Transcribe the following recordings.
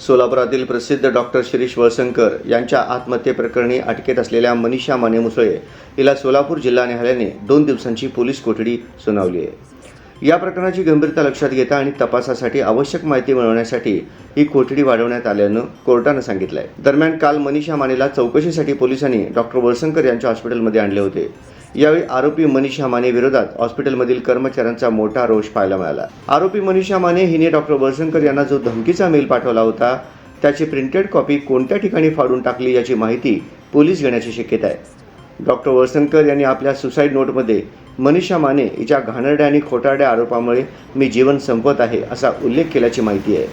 सोलापुरातील प्रसिद्ध डॉक्टर शिरीष वळसंकर यांच्या आत्महत्येप्रकरणी अटकेत असलेल्या मनीषा माने मुसळे हिला सोलापूर जिल्हा न्यायालयाने दोन दिवसांची पोलीस कोठडी सुनावली आहे. या प्रकरणाची गंभीरता लक्षात घेता आणि तपासासाठी आवश्यक माहिती मिळवण्यासाठी ही कोठडी वाढवण्यात आल्यानं कोर्टानं सांगितलं आहे दरम्यान काल मनीषा मानेला चौकशीसाठी पोलिसांनी डॉक्टर वळसंकर यांच्या हॉस्पिटलमध्ये आणले होते. यावेळी आरोपी मनीषा माने विरोधात हॉस्पिटलमधील कर्मचाऱ्यांचा मोठा रोष पाहायला मिळाला. आरोपी मनीषा माने हिने डॉक्टर वळसंकर यांना जो धमकीचा मेल पाठवला होता त्याची प्रिंटेड कॉपी कोणत्या ठिकाणी फाडून टाकली याची माहिती पोलीस घेण्याची शक्यता आहे. डॉक्टर वळसंकर यांनी आपल्या सुसाईड नोटमध्ये मनीषा माने हिच्या घाणेरड्या आणि खोटारड्या आरोपामुळे मी जीवन संपवत आहे असा उल्लेख केल्याची माहिती आहे.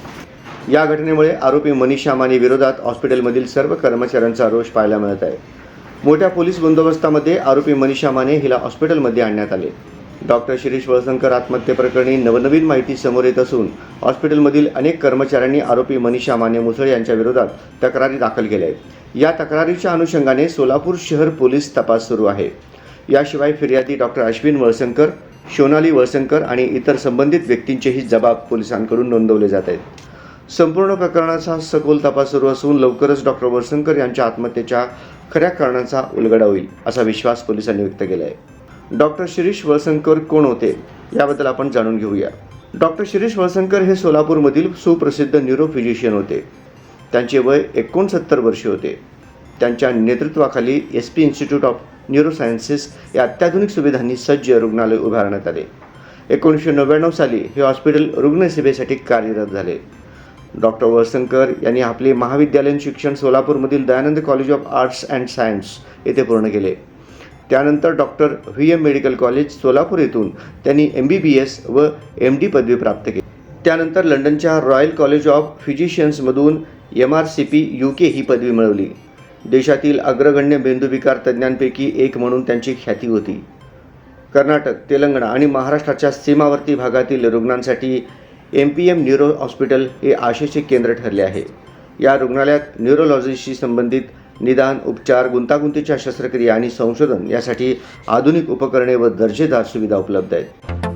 या घटनेमुळे आरोपी मनीषा माने विरोधात हॉस्पिटलमधील सर्व कर्मचाऱ्यांचा रोष पाहायला मिळत आहे. मोठ्या पोलीस बंदोबस्तामध्ये आरोपी मनीषा माने हिला हॉस्पिटलमध्ये आणण्यात आले. डॉक्टर शिरीष वळसंकर आत्महत्येप्रकरणी नवनवीन माहिती समोर येत असून हॉस्पिटलमधील अनेक कर्मचाऱ्यांनी आरोपी मनीषा माने मुसळ यांच्या विरोधात तक्रारी दाखल केल्या आहेत. या तक्रारीच्या अनुषंगाने सोलापूर शहर पोलीस तपास सुरू आहे. याशिवाय फिर्यादी डॉक्टर अश्विन वळसंकर सोनाली वळसंकर आणि इतर संबंधित व्यक्तींचेही जबाब पोलिसांकडून नोंदवले जात आहेत. संपूर्ण प्रकरणाचा सखोल तपास सुरू असून लवकरच डॉक्टर वळसंकर यांच्या आत्महत्येच्या खऱ्या कारणांचा उलगडा होईल असा विश्वास पोलिसांनी व्यक्त केला आहे डॉक्टर शिरीष वळसंकर कोण होते याबद्दल आपण जाणून घेऊया. डॉक्टर शिरीष वळसंकर हे सोलापूरमधील सुप्रसिद्ध न्यूरो फिजिशियन होते. त्यांचे वय एकोणसत्तर वर्षे होते. त्यांच्या नेतृत्वाखाली S P institute of neurosciences या अत्याधुनिक सुविधांनी सज्ज रुग्णालय उभारण्यात आले. एकोणीसशे नव्याण्णव साली हे हॉस्पिटल रुग्णसेवेसाठी कार्यरत झाले. डॉक्टर वळसंकर यांनी आपले महाविद्यालयीन शिक्षण सोलापूरमधील Dayanand college of arts and science येथे पूर्ण केले. त्यानंतर doctor V M medical college Solapur येथून त्यांनी एम बी बी एस व एम डी पदवी प्राप्त केली. त्यानंतर लंडनच्या royal college of फिजिशियन्समधून M R C P U K ही पदवी मिळवली. देशातील अग्रगण्य मेंदूविकार तज्ज्ञांपैकी एक म्हणून त्यांची ख्याती होती. कर्नाटक तेलंगणा आणि महाराष्ट्राच्या सीमावर्ती भागातील रुग्णांसाठी M P M neuro hospital हे आशेचे केंद्र ठरले आहे. या रुग्णालयात न्यूरोलॉजीशी संबंधित निदान उपचार गुंतागुंतीच्या शस्त्रक्रिया आणि संशोधन यासाठी आधुनिक उपकरणे व दर्जेदार सुविधा उपलब्ध आहेत.